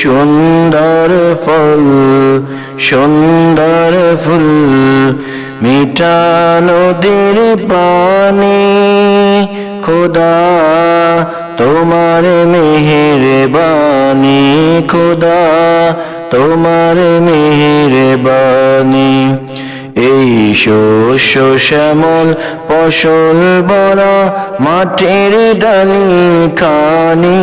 সুন্দর ফল, সুন্দর ফুল মিঠা নদীর পানি। খোদা, তোমার মেহের বাণী খোদা, তোমার মেহের বাণী এই শস্য শ্যামল ফসল বড়, মাটির ডালি খানি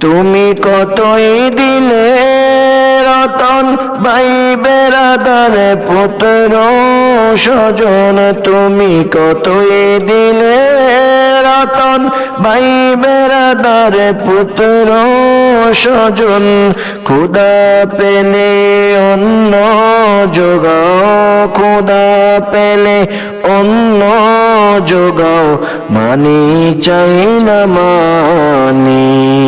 তুমি কতই দিলে রতন? ভাই বেড়াদার পুত্র স্বজন, তুমি কতই দিলে রতন? ভাই বেড়াদার পুত্র স্বজন, খুদা পেলে অন্য যোগাও খুদা পেলে অন্য যোগাও মানি চাই না মানি।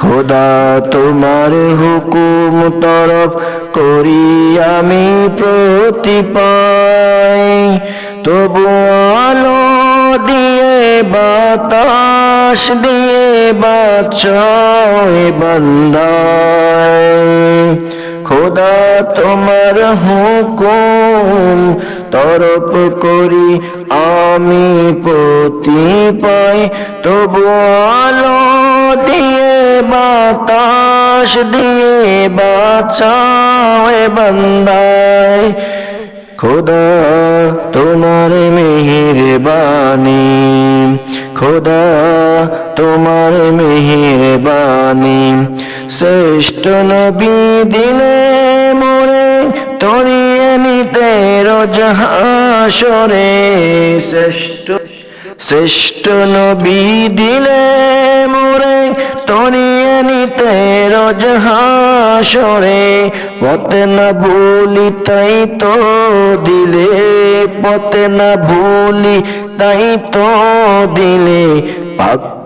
খোদা তোমার হুকুম তরফ করি আমি প্রতি পাই তবু আলো দিয়ে, বাতাস দিয়ে বাচ্চয় বন্দায়। খোদা তোমার হুকুম তরফ করি আমি প্রতি পাই তবু আলো দিয়ে, বাতাস দিয়ে বাঁচায় বন্দায়। খোদা তোমার মেহের বাণী খোদা তোমার মেহের বাণী শ্রেষ্ঠ নবী দিলে মোরে রোজহাসরে শ্রেষ্ঠ শ্রেষ্ঠ নবী দিলে মোরে তরিয়ে নিতে রোজহাসরে পথে না ভুলি তাই তো দিলে, পথে না ভুলি তাই তো দিলে। পাক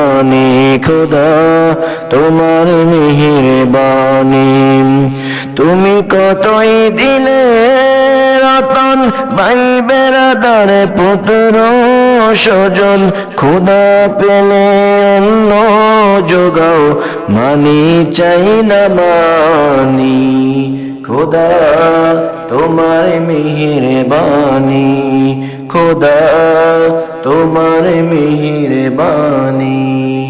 খোদা, তোমার মেহের বাণী তুমি কতই দিলে রতন ভাই বেড়াদার পুত্র স্বজন। খোদা পেলে অন্য যোগাও, মানি চাই না মানি। খোদা, তোমার মেহের বাণী খোদা তোমার মিহির বাণী